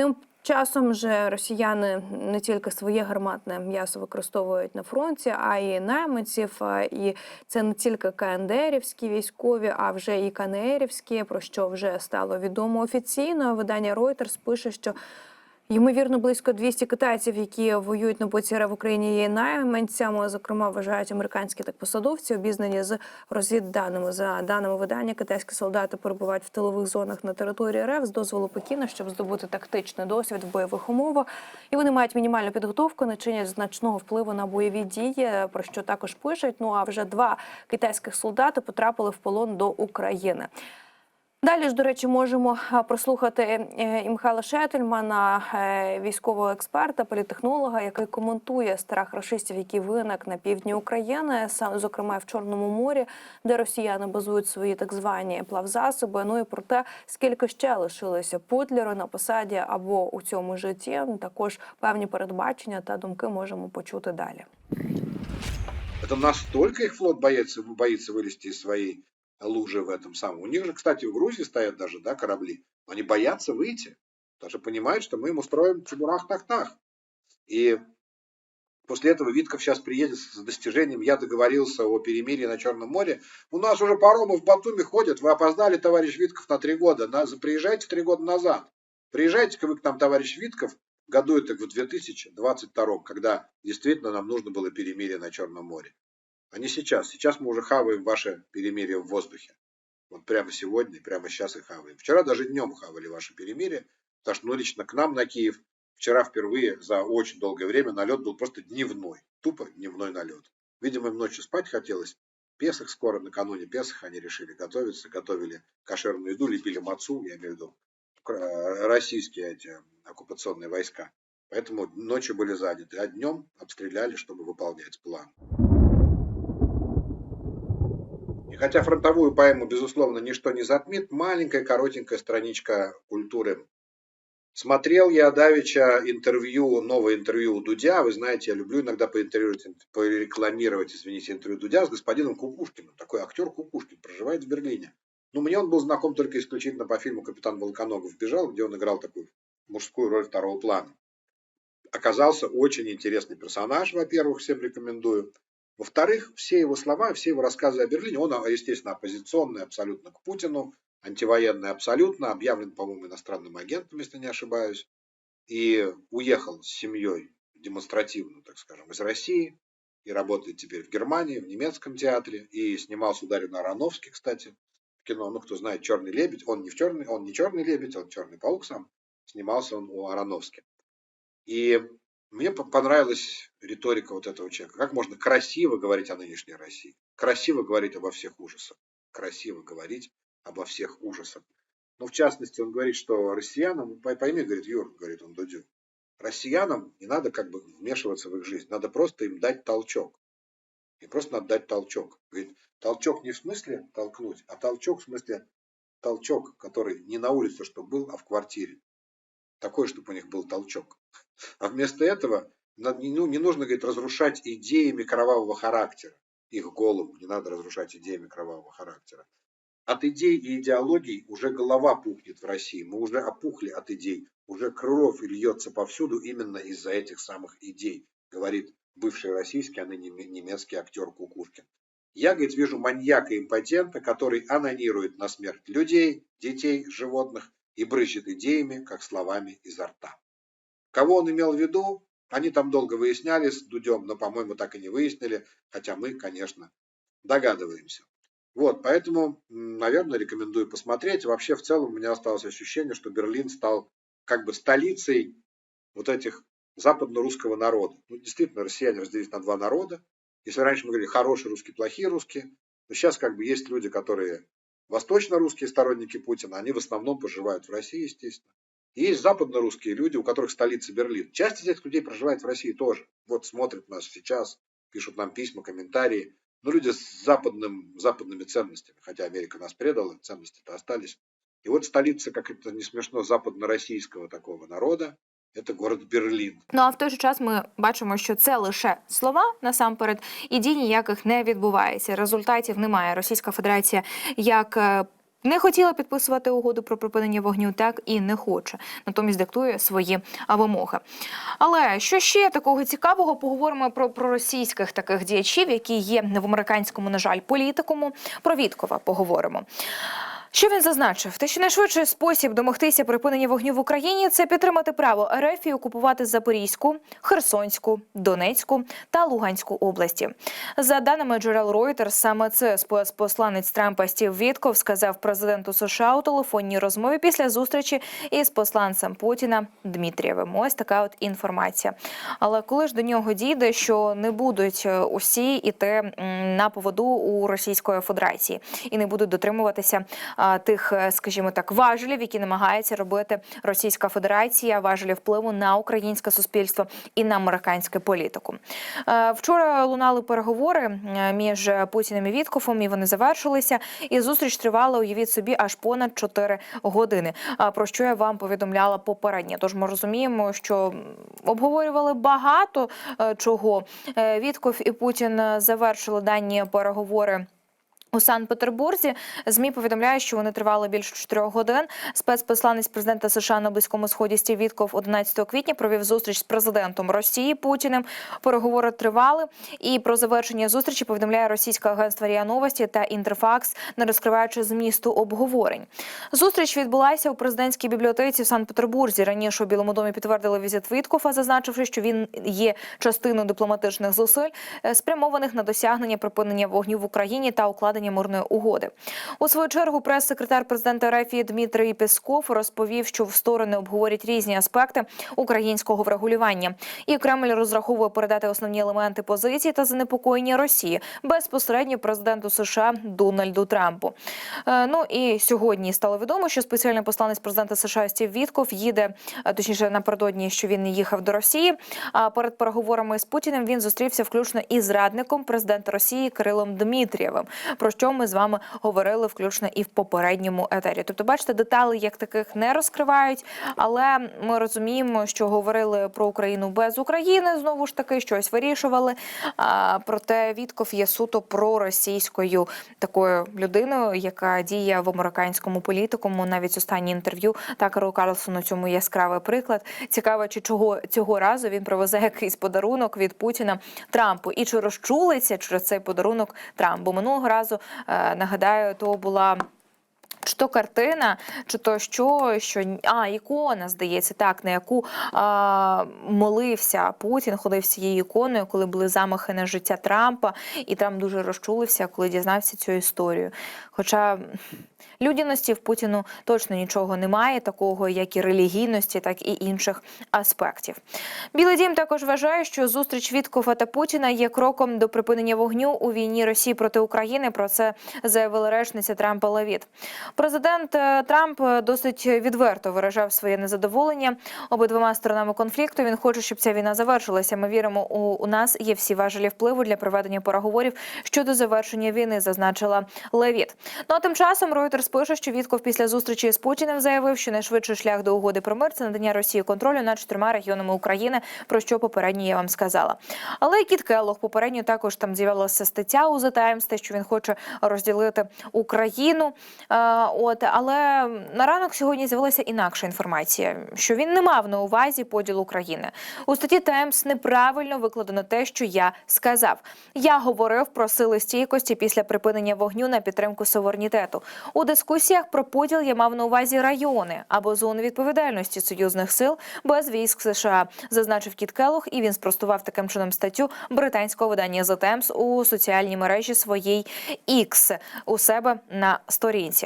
Тим часом же росіяни не тільки своє гарматне м'ясо використовують на фронті, а й найманців. І це не тільки КНДРівські військові, а вже і КНРівські, про що вже стало відомо офіційно. Видання Reuters пише, що Ймовірно, близько 200 китайців, які воюють на боці РФ в Україні, є найманцями. Зокрема, вважають американські так посадовці, обізнані з розвідданими. За даними видання, китайські солдати перебувають в тилових зонах на території РФ з дозволу Пекіна, щоб здобути тактичний досвід в бойових умовах. І вони мають мінімальну підготовку, не чинять значного впливу на бойові дії, про що також пишуть. Ну а вже два китайських солдати потрапили в полон до України. Далі ж, до речі, можемо прослухати е, і Михайла Шетельмана, е, військового експерта, політехнолога, який коментує страх рашистів, який виник на півдні України, саме зокрема в Чорному морі, де росіяни базують свої так звані плавзасоби. Ну і про те, скільки ще лишилося Путлеру на посаді або у цьому житті. Також певні передбачення та думки можемо почути далі. Это настолько их флот боится, боится вылезти из своей лужи в этом самом. У них же, кстати, в Грузии стоят даже да, корабли. Но они боятся выйти. Потому что понимают, что мы им устроим чебурах-тах-тах. И после этого Витков сейчас приедет с достижением «Я договорился о перемирии на Черном море». У нас уже паромы в Батуми ходят. Вы опоздали, товарищ Витков, на три года. На- Приезжайте три года назад. Приезжайте-ка вы к нам, товарищ Витков, году это в 2022, когда действительно нам нужно было перемирие на Черном море. А не сейчас. Сейчас мы уже хаваем ваше перемирие в воздухе. Вот прямо сегодня, прямо сейчас и хаваем. Вчера даже днем хавали ваше перемирие, потому что, ну, лично к нам на Киев вчера впервые за очень долгое время налет был просто дневной. Тупо дневной налет. Видимо, им ночью спать хотелось. Песах скоро, накануне Песах они решили готовиться, готовили кошерную еду, лепили мацу, я имею в виду российские эти оккупационные войска. Поэтому ночью были заняты, а днем обстреляли, чтобы выполнять план. И хотя фронтовую поэму, безусловно, ничто не затмит, маленькая коротенькая страничка культуры. Смотрел я давеча интервью, новое интервью у Дудя. Вы знаете, я люблю иногда поинтервьюировать, порекламировать, извините, интервью Дудя с господином Кукушкиным. Такой актер Кукушкин, проживает в Берлине. Ну, мне он был знаком только исключительно по фильму «Капитан Волконогов бежал», где он играл такую мужскую роль второго плана. Оказался очень интересный персонаж, во-первых, всем рекомендую. Во-вторых, все его слова, все его рассказы о Берлине, он, естественно, оппозиционный абсолютно к Путину, антивоенный абсолютно, объявлен, по-моему, иностранным агентом, если не ошибаюсь, и уехал с семьей демонстративно, так скажем, из России, и работает теперь в Германии, в немецком театре, и снимался у Дарьина Аронофски, кстати, в кино, ну, кто знает, «Черный лебедь», он не в черный, он не «Черный лебедь», он «Черный паук» сам, снимался он у Аронофски. И мне по- понравилась риторика вот этого человека. Как можно красиво говорить о нынешней России? Красиво говорить обо всех ужасах. Красиво говорить обо всех ужасах. Ну, в частности, он говорит, что россиянам, пой- пойми, говорит Юр, говорит он Дудю, россиянам не надо как бы вмешиваться в их жизнь, надо просто им дать толчок. И просто надо дать толчок. Говорит, толчок не в смысле толкнуть, а толчок в смысле толчок, который не на улице, что был, а в квартире. Такой, чтобы у них был толчок. А вместо этого ну, не нужно, говорит, разрушать идеями кровавого характера. Их голову не надо разрушать идеями кровавого характера. От идей и идеологий уже голова пухнет в России. Мы уже опухли от идей. Уже кровь льется повсюду именно из-за этих самых идей, говорит бывший российский, а ныне неме- немецкий актер Кукушкин. Я, говорит, вижу маньяка-импотента, который анонирует на смерть людей, детей, животных и брызжет идеями, как словами изо рта. Кого он имел в виду, они там долго выясняли с Дудем, но, по-моему, так и не выяснили, хотя мы, конечно, догадываемся. Вот, поэтому, наверное, рекомендую посмотреть. Вообще, в целом, у меня осталось ощущение, что Берлин стал как бы столицей вот этих западно-русского народа. Ну, действительно, россияне разделились на два народа. Если раньше мы говорили хорошие русские, плохие русские, то сейчас как бы есть люди, которые восточно-русские сторонники Путина, они в основном проживают в России, естественно. И есть западно-русские люди, у которых столица Берлин. Часть из этих людей проживает в России тоже. Вот смотрят нас сейчас, пишут нам письма, комментарии. Но люди с западным, западными ценностями, хотя Америка нас предала, ценности-то остались. И вот столица, как это не смешно, западно-российского такого народа, это город Берлин. Ну а в той же час ми бачимо, що це лише слова насамперед, і дій ніяких не відбувається. Результатів немає. Російська Федерація як е, Не хотіла підписувати угоду про припинення вогню, так і не хоче. Натомість диктує свої вимоги. Але що ще такого цікавого? Поговоримо про проросійських таких діячів, які є в американському, на жаль, політикуму. Про Віткова поговоримо. Що він зазначив? Те, що найшвидший спосіб домогтися припинення вогню в Україні це підтримати право РФ і окупувати Запорізьку, Херсонську, Донецьку та Луганську області. За даними джерел Reuters, саме це спецпосланець Трампа Стів Вітков сказав президенту США у телефонній розмові після зустрічі із посланцем Путіна Дмитрієвим. Ось така от інформація. Але коли ж до нього дійде, що не будуть е, усі іти на поводу у Російської Федерації і не будуть дотримуватися а, тих, е, скажімо так, важелів, які намагається робити Російська Федерація, важелів впливу на українське суспільство і на американську політику. Е, Вчора лунали переговори між Путіним і Віткофом, і вони завершилися. І зустріч тривала, уявіть собі, аж понад 4 години. Про що я вам повідомляла попередньо. Тож ми розуміємо, що обговорювали багато е, чого. Вітков і Путін завершили дані переговори. У Санкт-Петербурзі змі повідомляють, що вони тривали більше 4 годин. Спецпосланець президента США на близькому сході Стів Вітков 11 квітня провів зустріч з президентом Росії Путіним. Переговори тривали. І про завершення зустрічі повідомляє російське агентство РІА Новості та Інтерфакс, не розкриваючи змісту обговорень. Зустріч відбулася у президентській бібліотеці в Санкт-Петербурзі. Раніше у Білому домі підтвердили візит Віткофа, зазначивши, що він є частиною дипломатичних зусиль, е, спрямованих на досягнення припинення вогню в Україні та укладення мирної угоди. У свою чергу прес-секретар президента РФ Дмитрій Песков розповів, що в сторони обговорять різні аспекти українського врегулювання. І Кремль розраховує передати основні елементи позиції та занепокоєння Росії безпосередньо президенту США Дональду Трампу. Е, Ну і сьогодні стало відомо, що спеціальний посланець президента США Стів Вітков їде е, точніше напередодні, що він їхав до Росії. А перед переговорами з Путіним він зустрівся включно із радником президента Росії Кирилом Дмитрієвим. Про що ми з вами говорили включно і в попередньому етері. Тобто, бачите, деталі як таких не розкривають, але ми розуміємо, що говорили про Україну без України. Знову ж таки, щось вирішували. А, проте Вітков є суто проросійською такою людиною, яка діє в американському політикуму. Навіть останнє інтерв'ю Такеру Карлсону цьому яскравий приклад. Цікаво, чи чого цього разу він привезе якийсь подарунок від Путіна Трампу, і чи розчулиться через цей подарунок Трамп. Бо минулого разу нагадаю, то була. Чи то картина, чи то що, що а ікона, здається, так на яку а, молився Путін, ходив цією іконою, коли були замахи на життя Трампа, і Трамп дуже розчулився, коли дізнався цю історію. Хоча людяності в Путіну точно нічого немає, такого як і релігійності, так і інших аспектів. Білий дім також вважає, що зустріч Віткофа та Путіна є кроком до припинення вогню у війні Росії проти України. Про це заявила речниця Трампа Лавіт. Президент е, Трамп е, досить відверто виражав своє незадоволення обидвома сторонами конфлікту. Він хоче, щоб ця війна завершилася. Ми віримо, у нас є всі важелі впливу для проведення переговорів щодо завершення війни, зазначила Левіт. Ну а тим часом Reuters пише, що Вітков після зустрічі з Путіним заявив, що найшвидший шлях до угоди про мир це надання Росії контролю над чотирма регіонами України, про що попередньо я вам сказала. Але і Кіт Келлог попередньо також там з'явилася стаття у The Times, те, що він хоче розділити Україну. Е, От але на ранок сьогодні з'явилася інакша інформація, що він не мав на увазі поділ України. У статті Таймс неправильно викладено те, що я сказав. Я говорив про сили стійкості після припинення вогню на підтримку суверенітету. У дискусіях про поділ я мав на увазі райони або зони відповідальності союзних сил без військ США, зазначив Кіт Келлог, і він спростував таким чином статтю британського видання The Times у соціальній мережі своїй X у себе на сторінці.